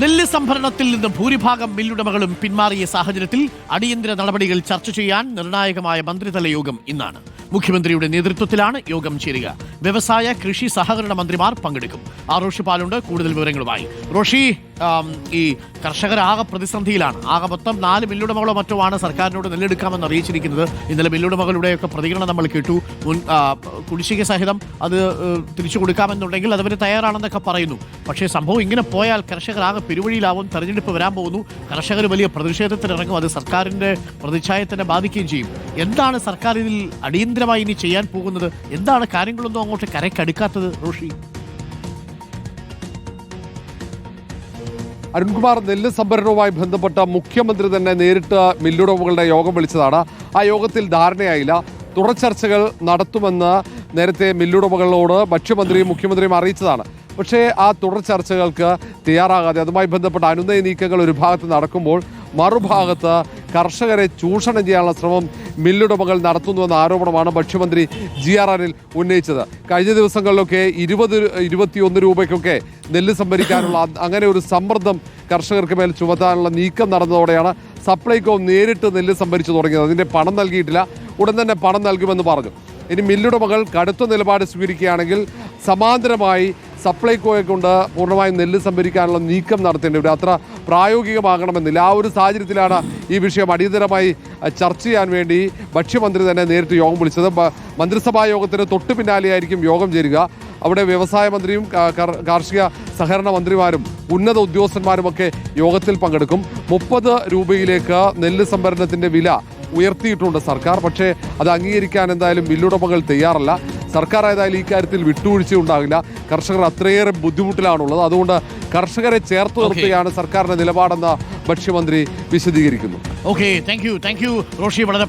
നെല്ല് സംഭരണത്തിൽ നിന്ന് ഭൂരിഭാഗം മില്ലുടമകളും പിന്മാറിയ സാഹചര്യത്തിൽ അടിയന്തര നടപടികൾ ചർച്ച ചെയ്യാൻ നിർണായകമായ മന്ത്രിതല യോഗം ഇന്നാണ്. മുഖ്യമന്ത്രിയുടെ നേതൃത്വത്തിലാണ് യോഗം ചേരുക. വ്യവസായ കൃഷി സഹകരണ മന്ത്രിമാർ പങ്കെടുക്കും. ആ റോഷി പാലുണ്ട് കൂടുതൽ വിവരങ്ങളുമായി. റോഷി ഈ കർഷകർ ആകെ പ്രതിസന്ധിയിലാണ്. ആകെ മൊത്തം നാല് മില്ലുടമകളോ മറ്റോ ആണ് സർക്കാരിനോട് നെല്ലെടുക്കാമെന്ന് അറിയിച്ചിരിക്കുന്നത്. ഇന്നലെ മില്ലുടമകളുടെയൊക്കെ പ്രതികരണം നമ്മൾ കേട്ടു. മുൻ കുടിശ്ശിക സഹിതം അത് തിരിച്ചു കൊടുക്കാമെന്നുണ്ടെങ്കിൽ അതവർ തയ്യാറാണെന്നൊക്കെ പറയുന്നു. പക്ഷേ സംഭവം ഇങ്ങനെ പോയാൽ കർഷകർ ആകെ പെരുവഴിയിലാവും തെരഞ്ഞെടുപ്പ് വരാൻ പോകുന്നു. കർഷകർ വലിയ പ്രതിഷേധത്തിനിറങ്ങും. അത് സർക്കാരിന്റെ പ്രതിച്ഛായത്തിനെ ബാധിക്കുകയും ചെയ്യും. എന്താണ് സർക്കാർ ഇതിൽ അടിയന്തരമായി ഇനി ചെയ്യാൻ പോകുന്നത്? എന്താണ് കാര്യങ്ങളൊന്നും അങ്ങോട്ട് കരക്കടുക്കാത്തത് റോഷി. അരുൺകുമാർ നെല്ല് സംഭരണവുമായി ബന്ധപ്പെട്ട മുഖ്യമന്ത്രി തന്നെ നേരിട്ട് മില്ലുടമകളുടെ യോഗം വിളിച്ചതാണ്. ആ യോഗത്തിൽ ധാരണയായില്ല. തുടർ ചർച്ചകൾ നടത്തുമെന്ന് നേരത്തെ മില്ലുടമകളോട് ഭക്ഷ്യമന്ത്രിയും മുഖ്യമന്ത്രിയും അറിയിച്ചതാണ്. പക്ഷേ ആ തുടർ ചർച്ചകൾക്ക് തയ്യാറാകാതെ അതുമായി ബന്ധപ്പെട്ട അനുനയ നീക്കങ്ങൾ ഒരു ഭാഗത്ത് നടക്കുമ്പോൾ മറുഭാഗത്ത് കർഷകരെ ചൂഷണം ചെയ്യാനുള്ള ശ്രമം മില്ലുടമകൾ നടത്തുന്നുവെന്ന ആരോപണമാണ് ഭക്ഷ്യമന്ത്രി ജി ആർ ആറിൽ ഉന്നയിച്ചത്. കഴിഞ്ഞ ദിവസങ്ങളിലൊക്കെ ഇരുപത് ഇരുപത്തിയൊന്ന് രൂപയ്ക്കൊക്കെ നെല്ല് സംഭരിക്കാനുള്ള അങ്ങനെ ഒരു സമ്മർദ്ദം കർഷകർക്ക് മേൽ ചുമത്താനുള്ള നീക്കം നടന്നതോടെയാണ് സപ്ലൈകോ നേരിട്ട് നെല്ല് സംഭരിച്ചു തുടങ്ങിയത്. അതിന്റെ പണം നൽകിയിട്ടില്ല. ഉടൻ തന്നെ പണം നൽകുമെന്ന് പറഞ്ഞു. ഇനി മില്ലുടമകൾ കടുത്ത നിലപാട് സ്വീകരിക്കുകയാണെങ്കിൽ സമാന്തരമായി സപ്ലൈകോയെ കൊണ്ട് പൂർണമായും നെല്ല് സംഭരിക്കാനുള്ള നീക്കം നടത്തേണ്ടി വരും അത്ര പ്രായോഗികമാകണമെന്നില്ല. ആ ഒരു സാഹചര്യത്തിലാണ് ഈ വിഷയം അടിയന്തരമായി ചർച്ച ചെയ്യാൻ വേണ്ടി ഭക്ഷ്യമന്ത്രി തന്നെ നേരിട്ട് യോഗം വിളിച്ചത്. മന്ത്രിസഭാ യോഗത്തിന് തൊട്ടു പിന്നാലെയായിരിക്കും യോഗം ചേരുക. അവിടെ വ്യവസായ മന്ത്രിയും കാർഷിക സഹകരണ മന്ത്രിമാരും ഉന്നത ഉദ്യോഗസ്ഥന്മാരുമൊക്കെ യോഗത്തിൽ പങ്കെടുക്കും. മുപ്പത് രൂപയിലേക്ക് നെല്ല് സംഭരണത്തിന്റെ വില ഉയർത്തിയിട്ടുണ്ട് സർക്കാർ. പക്ഷേ അത് അംഗീകരിക്കാൻ എന്തായാലും ബില്ലുടമകൾ തയ്യാറല്ല. സർക്കാർ ഏതായാലും ഈ കാര്യത്തിൽ വിട്ടുവീഴ്ച ഉണ്ടാകില്ല. കർഷകർ അത്രയേറെ ബുദ്ധിമുട്ടിലാണുള്ളത്. അതുകൊണ്ട് കർഷകരെ ചേർത്ത് നിർത്തുകയാണ് സർക്കാരിന്റെ നിലപാടെന്ന് ഭക്ഷ്യമന്ത്രി വിശദീകരിക്കുന്നു. Okay thank you thank you Roshi. വളരെ